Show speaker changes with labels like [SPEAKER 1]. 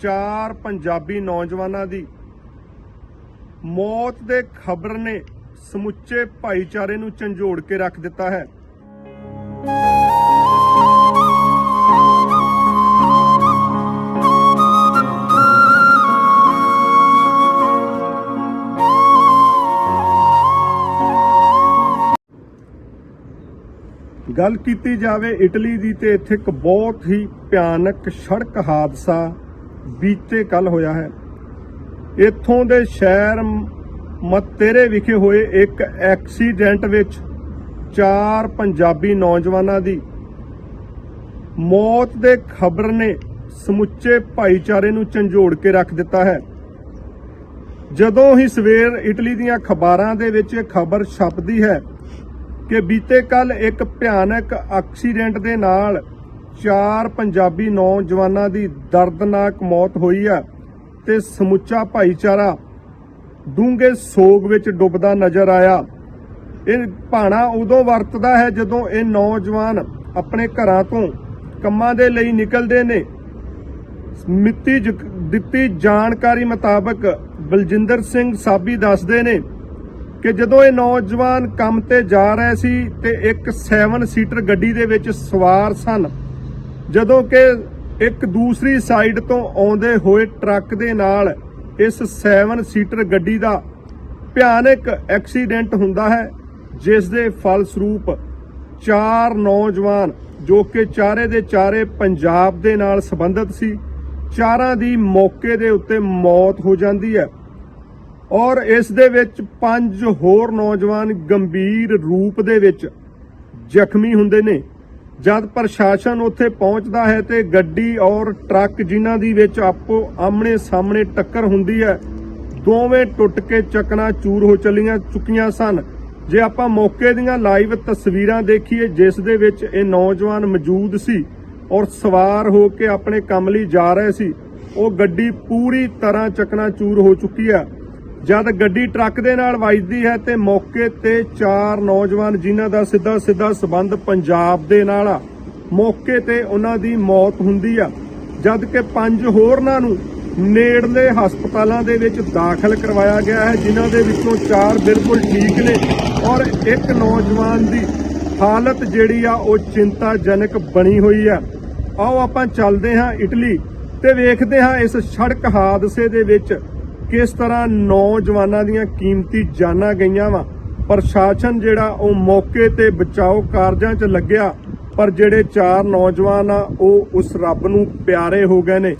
[SPEAKER 1] ਚਾਰ ਪੰਜਾਬੀ ਨੌਜਵਾਨਾਂ ਦੀ ਮੌਤ ਦੇ ਖਬਰ ਨੇ ਸਮੁੱਚੇ ਭਾਈਚਾਰੇ ਨੂੰ ਝੰਜੋੜ ਕੇ ਰੱਖ ਦਿੱਤਾ ਹੈ। ਗੱਲ ਕੀਤੀ ਜਾਵੇ ਇਟਲੀ ਦੀ ਤੇ ਇੱਥੇ ਇੱਕ ਬਹੁਤ ਹੀ ਭਿਆਨਕ ਸੜਕ ਹਾਦਸਾ ਬੀਤੇ ਕੱਲ ਹੋਇਆ ਹੈ। ਇੱਥੋਂ ਦੇ ਸ਼ਹਿਰ ਮਤੇਰੇ ਵਿਖੇ ਹੋਏ ਇੱਕ ਐਕਸੀਡੈਂਟ ਵਿੱਚ ਚਾਰ ਪੰਜਾਬੀ ਨੌਜਵਾਨਾਂ ਦੀ ਮੌਤ ਦੇ ਖਬਰ ਨੇ ਸਮੁੱਚੇ ਭਾਈਚਾਰੇ ਨੂੰ ਝੰਜੋੜ ਕੇ ਰੱਖ ਦਿੱਤਾ ਹੈ। ਜਦੋਂ ਹੀ ਸਵੇਰ ਇਟਲੀ ਦੀਆਂ ਅਖਬਾਰਾਂ ਦੇ ਵਿੱਚ ਇਹ ਖਬਰ ਛਪਦੀ ਹੈ ਕਿ ਬੀਤੇ ਕੱਲ ਇੱਕ ਭਿਆਨਕ ਐਕਸੀਡੈਂਟ ਦੇ ਨਾਲ ਚਾਰ ਪੰਜਾਬੀ ਨੌਜਵਾਨਾਂ ਦੀ ਦਰਦਨਾਕ ਮੌਤ ਹੋਈ ਹੈ ਤੇ ਸਮੁੱਚਾ ਭਾਈਚਾਰਾ ਡੂੰਘੇ ਸੋਗ ਵਿੱਚ ਡੁੱਬਦਾ ਨਜ਼ਰ ਆਇਆ। ਇਹ ਭਾਣਾ ਉਦੋਂ ਵਰਤਦਾ ਹੈ ਜਦੋਂ ਇਹ ਨੌਜਵਾਨ ਆਪਣੇ ਘਰਾਂ ਤੋਂ ਕੰਮਾਂ ਦੇ ਲਈ ਨਿਕਲਦੇ ਨੇ। ਮਿੱਤੀ ਜ- ਦਿੱਤੀ ਜਾਣਕਾਰੀ ਮੁਤਾਬਕ ਬਲਜਿੰਦਰ ਸਿੰਘ ਸਾਬੀ ਦੱਸਦੇ ਨੇ ਕਿ ਜਦੋਂ ਇਹ ਨੌਜਵਾਨ ਕੰਮ ਤੇ ਜਾ ਰਹੇ ਸੀ ਤੇ ਇੱਕ 7 ਸੀਟਰ ਗੱਡੀ ਦੇ ਵਿੱਚ ਸਵਾਰ ਸਨ ਜਦੋਂ ਕਿ ਇੱਕ ਦੂਸਰੀ ਸਾਈਡ ਤੋਂ ਆਉਂਦੇ ਹੋਏ ਟਰੱਕ ਦੇ ਨਾਲ ਇਸ 7 ਸੀਟਰ ਗੱਡੀ ਦਾ ਭਿਆਨਕ ਐਕਸੀਡੈਂਟ ਹੁੰਦਾ ਹੈ ਜਿਸ ਦੇ ਫਲਸਰੂਪ ਚਾਰ ਨੌਜਵਾਨ ਜੋ ਕਿ ਚਾਰੇ ਦੇ ਚਾਰੇ ਪੰਜਾਬ ਦੇ ਨਾਲ ਸੰਬੰਧਿਤ ਸੀ, ਚਾਰਾਂ ਦੀ ਮੌਕੇ ਦੇ ਉੱਤੇ ਮੌਤ ਹੋ ਜਾਂਦੀ ਹੈ ਔਰ ਇਸ ਦੇ ਵਿੱਚ ਪੰਜ ਹੋਰ ਨੌਜਵਾਨ ਗੰਭੀਰ ਰੂਪ ਦੇ ਵਿੱਚ ਜ਼ਖਮੀ ਹੁੰਦੇ ਨੇ। ਜਦ ਪ੍ਰਸ਼ਾਸਨ ਉੱਥੇ ਪਹੁੰਚਦਾ ਹੈ ਤੇ ਗੱਡੀ ਔਰ ਟਰੱਕ ਜਿਨ੍ਹਾਂ ਦੀ ਵਿੱਚ ਆਪੋ ਆਮਣੇ ਸਾਹਮਣੇ ਟੱਕਰ ਹੁੰਦੀ ਹੈ, ਦੋਵੇਂ ਟੁੱਟ ਕੇ ਚਕਨਾ ਚੂਰ ਹੋ ਚੱਲੀਆਂ ਚੁੱਕੀਆਂ ਸਨ। ਜੇ ਆਪਾਂ ਮੌਕੇ ਦੀਆਂ ਲਾਈਵ ਤਸਵੀਰਾਂ ਦੇਖੀਏ, ਜਿਸ ਦੇ ਵਿੱਚ ਇਹ ਨੌਜਵਾਨ ਮੌਜੂਦ ਸੀ ਔਰ ਸਵਾਰ ਹੋ ਕੇ ਆਪਣੇ ਕੰਮ ਲਈ ਜਾ ਰਹੇ ਸੀ, ਉਹ ਗੱਡੀ ਪੂਰੀ ਤਰ੍ਹਾਂ ਚਕਨਾ ਚੂਰ ਹੋ ਚੁੱਕੀ ਹੈ। ਜਦ ਗੱਡੀ ਟਰੱਕ ਦੇ ਨਾਲ ਵੱਜਦੀ ਹੈ ਤੇ ਮੌਕੇ ਤੇ ਚਾਰ ਨੌਜਵਾਨ ਜਿਨ੍ਹਾਂ ਦਾ ਸਿੱਧਾ ਸਿੱਧਾ ਸਬੰਧ ਪੰਜਾਬ ਦੇ ਨਾਲ ਆ। ਮੌਕੇ ਤੇ ਉਹਨਾਂ ਦੀ ਮੌਤ ਹੁੰਦੀ ਆ। ਜਦ ਕਿ ਪੰਜ ਹੋਰਨਾਂ ਨੂੰ ਨੇੜਲੇ ਹਸਪਤਾਲਾਂ ਦੇ ਵਿੱਚ ਦਾਖਲ ਕਰਵਾਇਆ ਗਿਆ ਹੈ, ਜਿਨ੍ਹਾਂ ਦੇ ਵਿੱਚੋਂ ਚਾਰ ਬਿਲਕੁਲ ਠੀਕ ਨੇ ਔਰ ਇੱਕ ਨੌਜਵਾਨ ਦੀ ਹਾਲਤ ਜਿਹੜੀ ਆ, ਉਹ ਚਿੰਤਾਜਨਕ ਬਣੀ ਹੋਈ ਆ। ਆਓ ਆਪਾਂ ਚੱਲਦੇ ਹਾਂ ਇਟਲੀ ਤੇ ਵੇਖਦੇ ਹਾਂ ਇਸ ਸੜਕ ਹਾਦਸੇ ਦੇ ਵਿੱਚ ਕਿਸ ਤਰ੍ਹਾਂ ਨੌਜਵਾਨਾਂ ਦੀਆਂ ਕੀਮਤੀ ਜਾਨਾਂ ਗਈਆਂ ਵਾ? ਪ੍ਰਸ਼ਾਸਨ ਜਿਹੜਾ, ਉਹ ਮੌਕੇ ਤੇ ਬਚਾਓ ਕਾਰਜਾਂ 'ਚ ਲੱਗਿਆ, ਪਰ ਜਿਹੜੇ ਚਾਰ ਨੌਜਵਾਨ ਆ, ਉਹ ਉਸ ਰੱਬ ਨੂੰ ਪਿਆਰੇ ਹੋ ਗਏ ਨੇ।